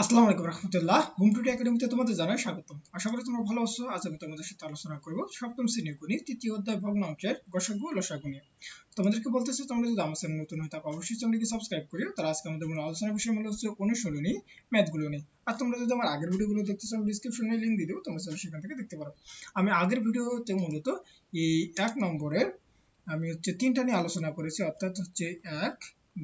আসসালামু আলাইকুম রহমতুল্লাহ। Home today একাডেমিতে তোমাদের জানাই স্বাগতম। আশা করি তোমরা ভালো আছো। আজ আমি তোমাদের সাথে আলোচনা করব সপ্তম শ্রেণির গণিত, তৃতীয় অধ্যায় ভগ্নাংশের গসাগু ও লসাগু নিয়ে। তোমাদেরকে বলতেছি, তোমরা যদি আমার চ্যানেল নতুন হয়ে থাকো, অবশ্যই চ্যানেলকে সাবস্ক্রাইব করিও। তার আজকে আমাদের মূল আলোচনার বিষয় মূল হচ্ছে অনুশীলনী ম্যাথগুলো নিয়ে। আর তোমরা যদি আমার আগের ভিডিওগুলো দেখতে চাও ডিসক্রিপশনে লিঙ্ক দিয়ে দেবো, তোমরা সেখান থেকে দেখতে পারো। আমি আগের ভিডিওতে মূলত এই এক নম্বরের, আমি হচ্ছে তিনটা নিয়ে আলোচনা করেছি, অর্থাৎ হচ্ছে এক,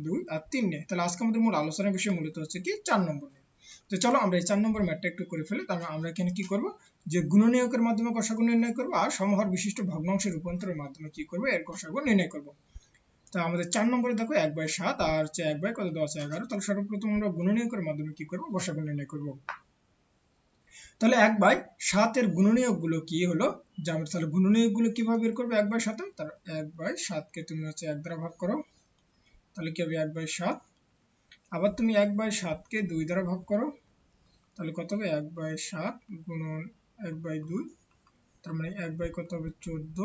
দুই আর তিন নিয়ে। তাহলে আজকে আমাদের মূল আলোচনার বিষয় মূলত হচ্ছে কি? চার নম্বর নিয়ে। তো চলো আমরা এই চার নম্বর ম্যাথটা একটু করে ফেলি তারপর আমরা এখানে কি করব? যে গুণনীয়কের মাধ্যমে গসাগু নির্ণয় করব আর সমহর বিশিষ্ট ভগ্নাংশের রূপান্তরের মাধ্যমে কি করব? এর গসাগু নির্ণয় করব। তো আমাদের চার নম্বরে দেখো এক বাই সাত আর হচ্ছে এক বাই কত? দশ, এগারো। তাহলে সর্বপ্রথম আমরা গুণনীয়কের মাধ্যমে কি করব? গসাগু নির্ণয় করব। তাহলে এক বাই সাতের গুণনীয়কগুলো কি হলো? যে আমরা তাহলে গুণনীয়কগুলো কীভাবে বের করব এক বাই সাতে? তার এক বাই সাতকে তুমি হচ্ছে এক দ্বারা ভাগ করো। তাহলে কি হবে? এক বাই সাত আবার তুমি এক বাই সাতকে দুই দ্বারা ভাগ করো, তাহলে কত হবে? এক বাই সাত গুণন এক বাই দুই, তার মানে এক বাই কত হবে? চোদ্দ।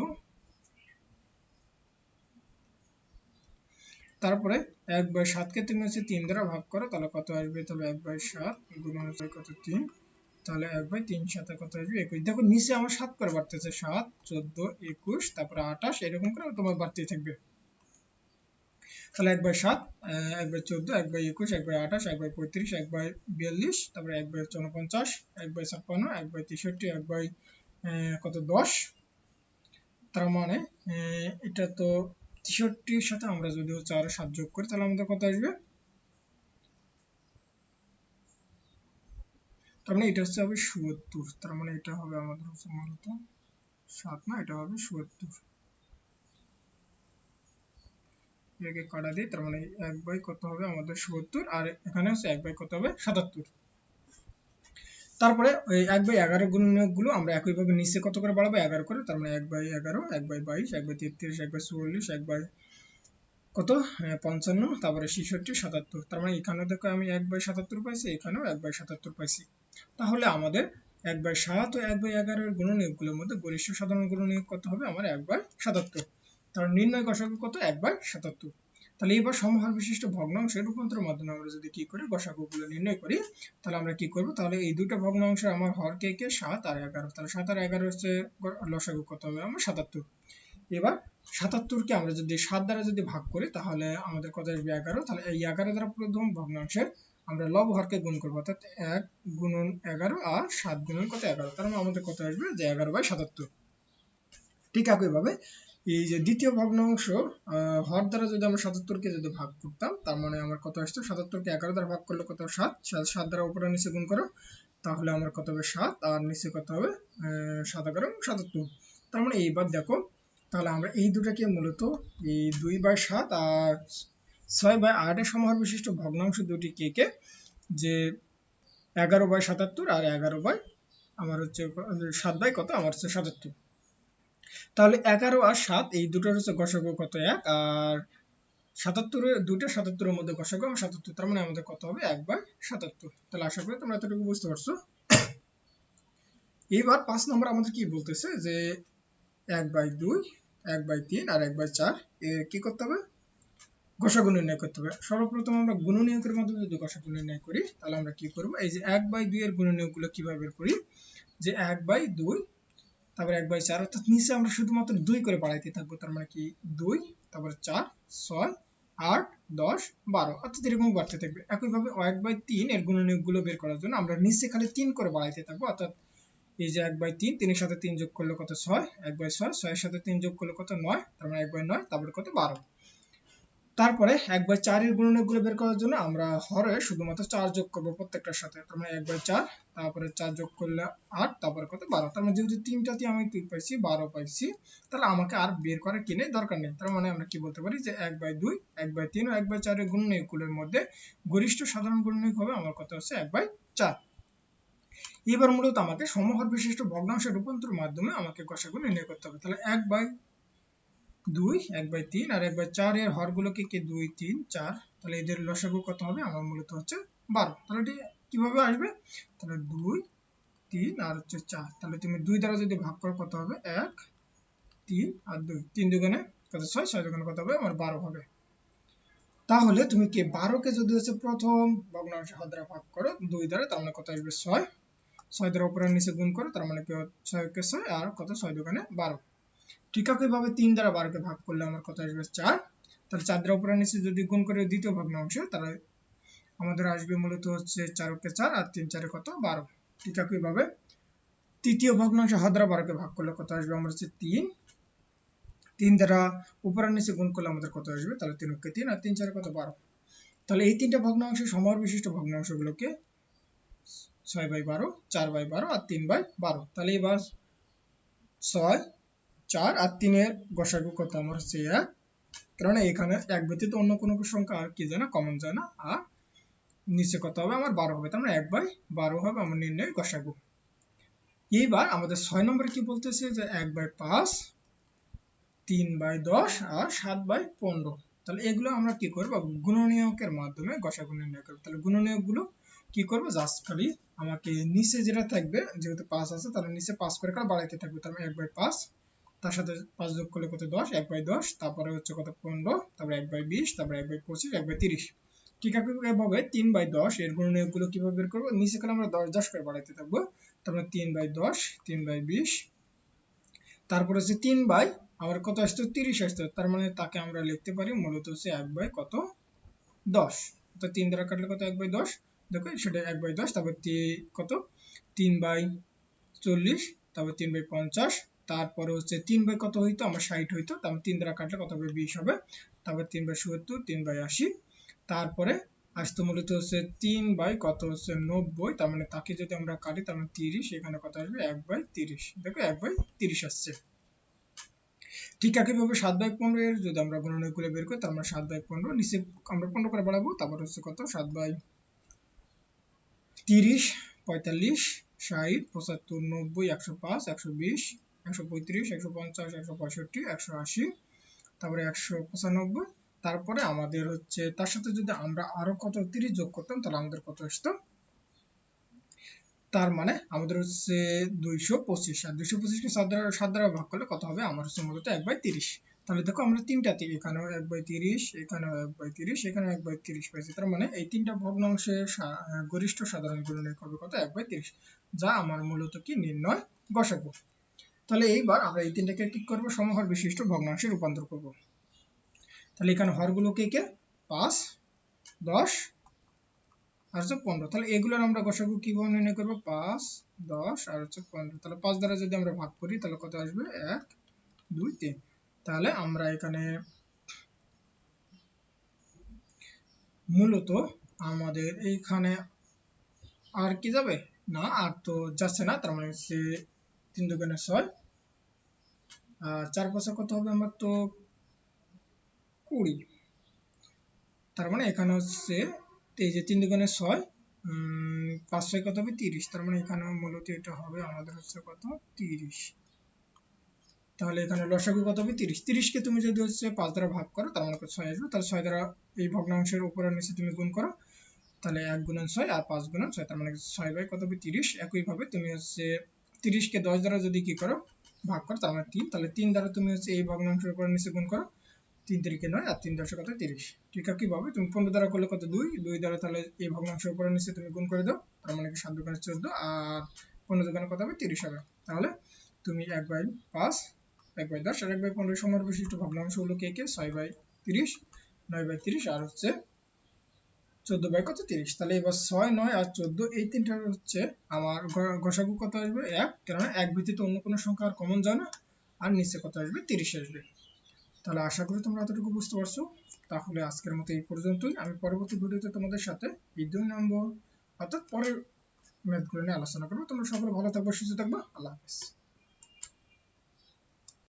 তারপরে এক বাই সাতকে তুমি হচ্ছে তিন দ্বারা ভাগ করো, তাহলে কত আসবে? তাহলে এক বাই সাত গুণন কত? তিন। তাহলে এক বাই তিন সাথে কত আসবে? একুশ। দেখো, নিচে আমার সাত করে বাড়তেছে, সাত, চোদ্দ, একুশ, তারপরে আঠাশ, এরকম করে তোমার বাড়তেই থাকবে। তাহলে এক বাই সাত এক বাই চোদ্দ, এক বাই একুশ, এক বাই আঠাশ, এক বাই পঁয়ত্রিশ, এক বাই বিয়াল্লিশ, তারপরে এক বাই চৌনপঞ্চাশ এক বাই ছাপ্পান্ন, এক বাই তেষট্টি, এক বাই কত, দশ। তার মানে এটা তো তেষট্টির সাথে আমরা যদি হচ্ছে আরও সাত যোগ করি, তাহলে আমাদের কত আসবে? তার মানে এটা হচ্ছে হবে সুয়াত্তর তার মানে এটা হবে আমাদের হচ্ছে মূলত সাত না, এটা হবে সুয়াত্তর এটাকে কাটা দিই তার মানে এক বাই কত হবে আমাদের সত্তর আর এখানে হচ্ছে এক বাই কত হবে সাতাত্তর তারপরে ওই এক বাই এগারো গুলো আমরা একইভাবে নিচে কত করে বাড়াবো এগারো করে তার মানে এক বাই এগারো এক বাই বাইশ এক বাই তেত্রিশ এক বাই চুয়াল্লিশ এক বাই কত পঞ্চান্ন তারপরে ছেষট্টি সাতাত্তর তার মানে এখানে দেখো আমি এক বাই সাতাত্তর পাইছি এখানেও এক বাই সাতাত্তর পাইছি তাহলে আমাদের এক বাই সাত ও এক বাই এগারোর গুণনীয়কগুলোর মধ্যে গরিষ্ঠ সাধারণ গুণনীয়ক কত হবে আমার এক বাই সাতাত্তর তার নির্ণয় গসাগু কত? এক বাই সাতাত্তর। তাহলে এবার সমহার বিশিষ্ট ভগ্নাংশের রূপান্তরের মাধ্যমে আমরা যদি কি করি গসাগুগুলো নির্ণয় করি, তাহলে আমরা কি করব? তাহলে এই দুটো ভগ্নাংশে আমার হর কে কে? সাত আর এগারো। তাহলে সাত আর এগারো হচ্ছে লসাগু কত হবে? আমার সাতাত্তর। এবার সাতাত্তরকে আমরা যদি সাত দ্বারা যদি ভাগ করি, তাহলে আমাদের কত আসবে? এগারো। তাহলে এই এগারো দ্বারা প্রথম ভগ্নাংশের আমরা লব হরকে গুণ করব, অর্থাৎ এক গুণন এগারো আর সাত গুণন কত? এগারো। তার মানে আমাদের কত আসবে? যে এগারো বাই সাতাত্তর। ঠিক একইভাবে এই যে দ্বিতীয় ভগ্নাংশ হর দ্বারা যদি আমরা সাতাত্তরকে যদি ভাগ করতাম, তার মানে আমার কত আসতো? সাতাত্তরকে এগারো দ্বারা ভাগ করলে কত সাত। সাত দ্বারা উপরে নিচে গুণ করো, তাহলে আমার কত হবে? সাত। আর নিচে কত হবে? সাত এগারো সাতাত্তর। তার মানে এইবার দেখো, তাহলে আমরা এই দুটাকে মূলত এই দুই বাই সাত আর ছয় বাই আটের সমাহার বিশিষ্ট ভগ্নাংশ দুটি কে কে? যে এগারো বাই সাতাত্তর আর এগারো বাই আমার হচ্ছে, সাত বাই কত? আমার হচ্ছে সাতাত্তর। তাহলে এগারো আর সাত, এই দুটোর হচ্ছে গসাগু কত এক? আর সাতাত্তরের দুটো সাতাত্তরের মধ্যে গসাগু আমার সাতাত্তর, তার মানে আমাদের কত হবে? এক বাই সাতাত্তর। তাহলে আশা করি তোমরা এতটুকু বুঝতে পারছ। এইবার পাঁচ নম্বর আমাদের কি বলতেছে? যে এক বাই দুই, এক বাই তিন আর এক বাই চার এর কি করতে হবে? গসাগু নির্ণয় করতে হবে। সর্বপ্রথম আমরা গুণনীয়কের মাধ্যমে যদি গসাগু নির্ণয় করি, তাহলে আমরা কি করব? এই যে এক বাই দুই এর গুণনীয়কগুলো কীভাবে করি? যে এক বাই দুই তারপরে এক বাই চার, অর্থাৎ নিচে আমরা শুধুমাত্র দুই করে বাড়াইতে থাকব, তার মানে কি? দুই, তারপরে চার, ছয়, আট, দশ, বারো, অর্থাৎ এরকম বাড়তে থাকবে। একইভাবে এক বাই তিন এর গুণগুলো বের করার জন্য আমরা নিচে খালি তিন করে বাড়াইতে থাকব, অর্থাৎ এই যে এক বাই তিন, তিনের সাথে তিন যোগ করলে কত ছয়? এক বাই ছয়, ছয়ের সাথে তিন যোগ করলে কত নয়? তার মানে এক বাই নয়, তারপরে কত? বারো। তারপরে এক বাই চারের গুণনীয়কগুলো বের করার জন্য আমরা হরে শুধুমাত্র চার যোগ করব প্রত্যেকটার সাথে। তার মানে এক বাই চার, তারপরে চার যোগ করলে আট, তারপরে কত? বারো। তার মানে যেহেতু তিনটাতে আমি কি পাইছি, বারো পাইছি, তাহলে আমাকে আর বের করার কিনে দরকার নেই। তার মানে আমরা কি বলতে পারি যে এক বাই দুই, এক বাই তিন ও এক বাই চারের গুণনীয়কগুলোর মধ্যে গরিষ্ঠ সাধারণ গুণনীয়ক হবে আমার কত হচ্ছে এক বাই চার। এবার মূলত আমাকে সমহর বিশিষ্ট ভগ্নাংশের রূপান্তর মাধ্যমে আমাকে গসাগু নির্ণয় করতে হবে। তাহলে এক বাই দুই, এক বাই তিন আর এক বাই চার এর হরগুলোকে কি দুই, তিন, চার? তাহলে এদের লসাগু কত হবে? আমার মূলত হচ্ছে বারো। তাহলে এটি কীভাবে আসবে? তাহলে দুই, তিন আর হচ্ছে চার। তাহলে তুমি দুই দ্বারা যদি ভাগ করো, কত হবে? এক, তিন আর দুই। তিন দুগুণে কত? ছয়। ছয় দুগুণে কত হবে? আমার বারো হবে। তাহলে তুমি কি বারোকে যদি হচ্ছে প্রথম ভগ্নাংশ হাত দ্বারা ভাগ করো, দুই দ্বারা, তার মানে কত আসবে? ছয়। ছয় দ্বারা উপরে নিচে গুণ করো, তার মানে কি ছয়কে ছয় আর কত? ছয় দোকানে বারো। ঠিক একইভাবে তিন দ্বারা বারোকে ভাগ করলে আমার কত আসবে? চার। তাহলে চার দ্বারা উপরে নিচে যদি গুণ করে দ্বিতীয় ভগ্নাংশ তাহলে আমাদের আসবে মূলত হচ্ছে চারকে চার আর তিন চারে কত? বারো। ঠিক একইভাবে তৃতীয় ভগ্নাংশ হাত দ্বারা বারোকে ভাগ করলে কত আসবে? আমার হচ্ছে তিন। তিন দ্বারা উপর নিচে গুণ করলে আমাদের কত আসবে? তাহলে তিন অক্ষে তিন আর তিন চারে কত? বারো। তাহলে এই তিনটা ভগ্নাংশ সমর বিশিষ্ট ভগ্নাংশগুলোকে ছয় বাই বারো, চার বাই বারো আর তিন বাই বারো। তাহলে এবার ছয় চার আর তিনের গসাগু কত আমার হচ্ছে এক কারণ এখানে এক ব্যতীত অন্য কোনো সংখ্যা আর কি যায় না কমন যায় না আর নিচে কত হবে? আমার বারো হবে। তার মানে এক বাই বারো হবে আমার নির্ণয় গসাগু এইবার আমাদের ছয় নম্বরে কি বলতেছে? যে এক বাই পাঁচ, তিন বাই দশ আর সাত বাই পনেরো। তাহলে এগুলো আমরা কি করব? গুণনীয়কের মাধ্যমে গসাগু নির্ণয় করব। তাহলে গুণনীয়কগুলো কি করব? জাস্ট খালি আমাকে নিচে যেটা থাকবে, যেহেতু পাঁচ আছে, তাহলে নিচে পাঁচ কার বাড়াইতে থাকবে। তার মানে এক বাই পাঁচ তার সাথে পাঁচ যোগ করলে কত দশ? এক বাই দশ, তারপরে হচ্ছে কত? পনেরো, তারপরে এক বাই বিশ, তারপরে এক বাই পঁচিশ, এক বাই তিরিশ। ঠিক এভাবে তিন বাই দশ, এর গুণনীয়কগুলো কীভাবে বের করব? নিচে করে আমরা দশ দশ করে বাড়াইতে থাকব। তারপরে তিন বাই দশ, তিন বাই বিশ। তারপরে হচ্ছে তিন বাই, আবার কত আসতো? তিরিশ আসতো। তার মানে তাকে আমরা লিখতে পারি মূলত হচ্ছে এক বাই কত? দশ। তো তিন দ্বারা কাটলে কত? এক বাই দশ। দেখো, সেটা এক বাই দশ, তারপর কত? তিন বাই চল্লিশ, তারপর তিন বাই পঞ্চাশ তারপরে হচ্ছে তিন বাই কত হইতো? আমার ষাট হইতো। তারপর তিন দ্বারা কাটলে কত হবে? বিশ হবে। তারপর তিন বাই সত্তর, তিন বাই আশি। তারপরে আসতো মূলত হচ্ছে তিন বাই কত হচ্ছে? নব্বই। তার মানে তাকে যদি আমরা কাটি, তার মানে তিরিশ। এখানে কত আসবে? এক বাই তিরিশ। দেখো, এক বাই তিরিশ আসছে। ঠিক একইভাবে সাত বাই পনেরো এর যদি আমরা গণনা করে বের করি, তার মানে সাত বাই পনেরো। নিচে আমরা পনেরো করে বাড়াবো, তারপর হচ্ছে কত? সাত বাই তিরিশ, পঁয়তাল্লিশ, ষাট, পঁচাত্তর, নব্বই, একশো পাঁচ, একশো বিশ একশো তারপরে আমাদের হচ্ছে, তার সাথে যদি আমরা আরও কত, তিরিশ যোগ করতাম, তাহলে আমাদের কত আসতো? তার মানে আমাদের হচ্ছে দুইশো পঁচিশ, আর দুইশো পঁচিশকে সাত দ্বারা ভাগ করলে কত হবে? আমার হচ্ছে মূলত এক বাই তিরিশ। তাহলে দেখো আমরা এখানেও এক বাই তিরিশ, এখানেও এক বাই তিরিশ, এখানেও এক বাই তিরিশ তার মানে এই তিনটা ভগ্নাংশের গরিষ্ঠ সাধারণ গুণনীয় কত? এক বাই তিরিশ, যা আমার মূলত কি? নির্ণয় গসাগু তাহলে এইবার আমরা এই তিনটাকে কি করব, সমহর বিশিষ্ট ভগ্নাংশে রূপান্তর করব। তাহলে এখানে হরগুলো কে কে? পাঁচ, দশ, আর হচ্ছে পনেরো। তাহলে এগুলোর আমরা গসাগু কীভাবে নির্ণয় করব? পাঁচ, দশ, আর হচ্ছে পনেরো। তাহলে পাঁচ দ্বারা যদি আমরা ভাগ করি, তাহলে কত আসবে? এক, দুই, তিন। তাহলে আমরা এখানে মূলত আমাদের এইখানে আর কি যাবে? না, আর তো যাচ্ছে না, তার মানে হচ্ছে তিন দোকানে ছয়। চার পাশে কত হবে আমার তো কুড়ি। তার মানে এখানে হচ্ছে এই তিন দুগুণে ছয় পাঁচ ছয় কত হবে? তিরিশ। তার মানে এখানে মূলত এটা হবে আমাদের হচ্ছে কত? তিরিশ। তাহলে এখানে লসাগু কত হবে? তিরিশ। তিরিশকে তুমি যদি হচ্ছে পাঁচ দ্বারা ভাগ করো, তার মানে ছয় আসবে। তাহলে ছয় দ্বারা এই ভগ্নাংশের উপর নিচে তুমি গুণ করো, তাহলে এক গুণন ছয় আর পাঁচ গুণন ছয়। তার মানে ছয় বাই কত হবে? তিরিশ। একইভাবে তুমি হচ্ছে তিরিশকে দশ দ্বারা যদি কি করো ভাগ করো মানে তিন। তাহলে তিন দ্বারা তুমি হচ্ছে এই ভগ্নাংশের উপর নিচে গুণ করো, তিন তারিখে নয় আর তিন দশে কত তিরিশ। ঠিক আছে কীভাবে তুমি পনেরো দ্বারা করলে কত? দুই। দুই দ্বারা তাহলে এই ভগ্নাংশের উপরে নিচে তুমি গুণ করে দাও, তার মানে কি সাত দোকানে চোদ্দ আর পনেরো দোকানে কত হবে? তিরিশ হবে। তাহলে তুমি এক বাই পাঁচ, এক বাই দশ আর এক বাই পনেরো সময় বিশিষ্ট ভগ্নাংশ হলো কে কে? ছয় বাই তিরিশ, নয় বাই তিরিশ আর হচ্ছে চোদ্দ বাই কত? তিরিশ। তাহলে এবার ছয়, নয় আর চোদ্দ, এই তিনটা হচ্ছে আমার গসাগু কত আসবে? এক। কেননা এক ভিত্তিতে অন্য কোনো সংখ্যা আর কমন যায় না আর নিচে কত আসবে? তিরিশ আসবে। তাহলে আশা করি তোমরা এতটুকু বুঝতে পারছ। তাহলে আজকের মতো এই পর্যন্তই। আমি পরবর্তী ভিডিওতে তোমাদের সাথে দুই নম্বর অর্থাৎ পরের ম্যাথগুলো নিয়ে আলোচনা করব। তোমরা সকলে ভালো থাকব, সুস্থ থাকবে। আল্লাহ হাফিজ।